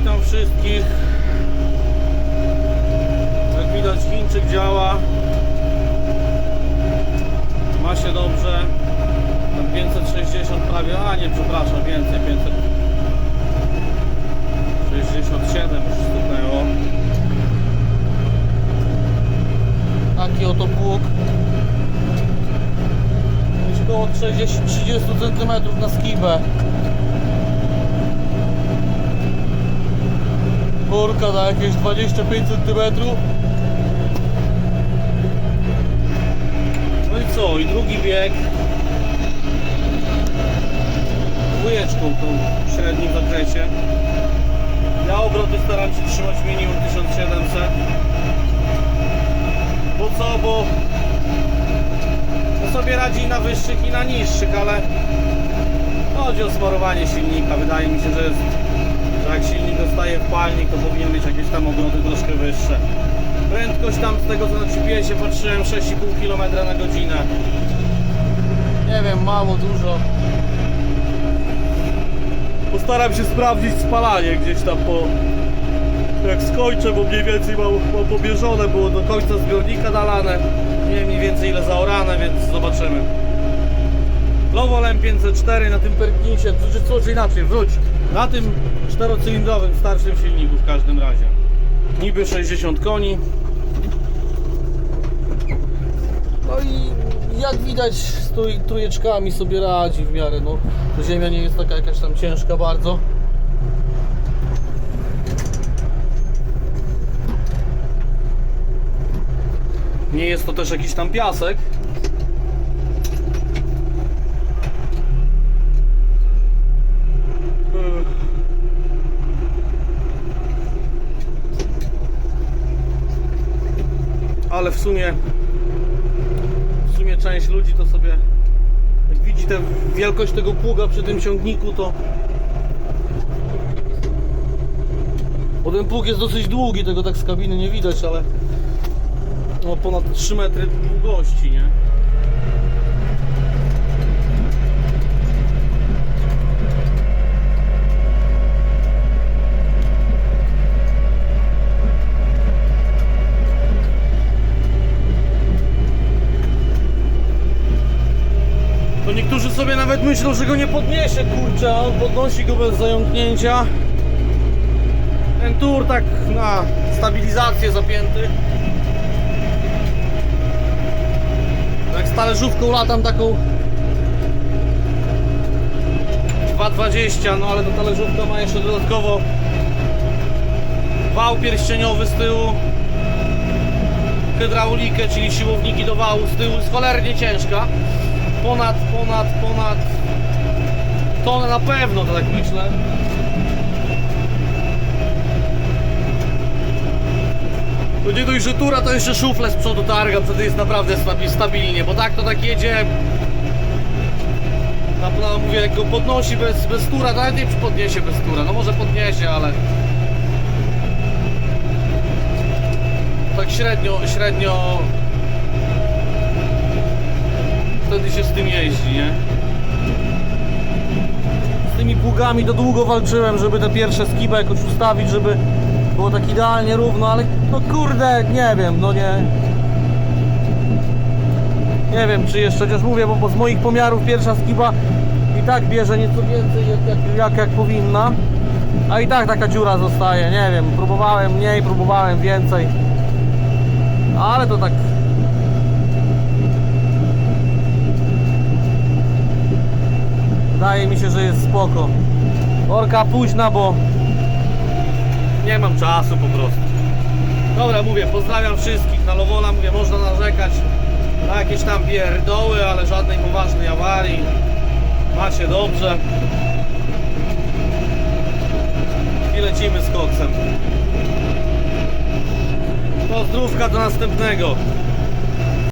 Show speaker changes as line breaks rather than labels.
witam wszystkich. Jak widać Chińczyk działa. Ma się dobrze. Tam 560 prawie, a nie przepraszam, więcej, 567 już stuknęło. Taki oto pług. Gdzieś około 30 cm na skibę. Kurka na jakieś 25 cm. No i co? I drugi bieg. Dwójeczką tą w średnim zakresie. Ja obroty staram się trzymać minimum 1700. Bo co? Bo to sobie radzi na wyższych i na niższych, ale chodzi o smarowanie silnika. Wydaje mi się, że jest jak silnik dostaje w palnik, to powinien mieć jakieś tam obroty troszkę wyższe. Prędkość tam z tego co na GPS-ie patrzyłem 6,5 km na godzinę. Nie wiem, mało, dużo. Postaram się sprawdzić spalanie gdzieś tam po... Jak skończę, bo mniej więcej mam, mam pobieżone, było do końca zbiornika nalane. Nie wiem mniej więcej ile zaorane, więc zobaczymy. Lowol M504 na tym Perkinsie, czy co, inaczej, wróć. Na tym czterocylindrowym, starszym silniku w każdym razie. Niby 60 koni. No i jak widać z trójeczkami sobie radzi w miarę, no. Ziemia nie jest taka jakaś tam ciężka bardzo. Nie jest to też jakiś tam piasek. Ale w sumie w sumie część ludzi to sobie jak widzi tę wielkość tego pługa przy tym ciągniku to bo ten pług jest dosyć długi, tego tak z kabiny nie widać, ale no ponad 3 metry długości, nie? Niektórzy sobie nawet myślą, że go nie podniesie, kurczę, on podnosi go bez zająknięcia. Ten tur tak na stabilizację zapięty. Jak z talerzówką latam taką 2,20, no ale ta talerzówka ma jeszcze dodatkowo wał pierścieniowy z tyłu hydraulikę, czyli siłowniki do wału z tyłu jest cholernie ciężka ponad, ponad, ponad. Tonę na pewno, to tak myślę. To nie dość, że tura to jeszcze szuflę z przodu targa, wtedy jest naprawdę stabi- stabilnie, bo tak to tak jedzie. Na, na, mówię, jak go podnosi bez, bez tura, nawet nie podniesie bez tura, no może podniesie, ale tak średnio, średnio wtedy się z tym jeździ, nie? Pługami to długo walczyłem, żeby te pierwsze skibę jakoś ustawić, żeby było tak idealnie równo, ale no kurde, nie wiem, no nie... Nie wiem, czy jeszcze, chociaż mówię, bo, bo z moich pomiarów pierwsza skiba i tak bierze nieco więcej jak, jak, jak, jak powinna, a i tak taka dziura zostaje, nie wiem, próbowałem mniej, próbowałem więcej, ale to tak Wydaje mi się, że jest spoko. Orka późna, bo nie mam czasu po prostu. Dobra, mówię, pozdrawiam wszystkich na Lowola, mówię, można narzekać na jakieś tam pierdoły, ale żadnej poważnej awarii. Macie dobrze. I lecimy z koksem. Pozdrówka do następnego.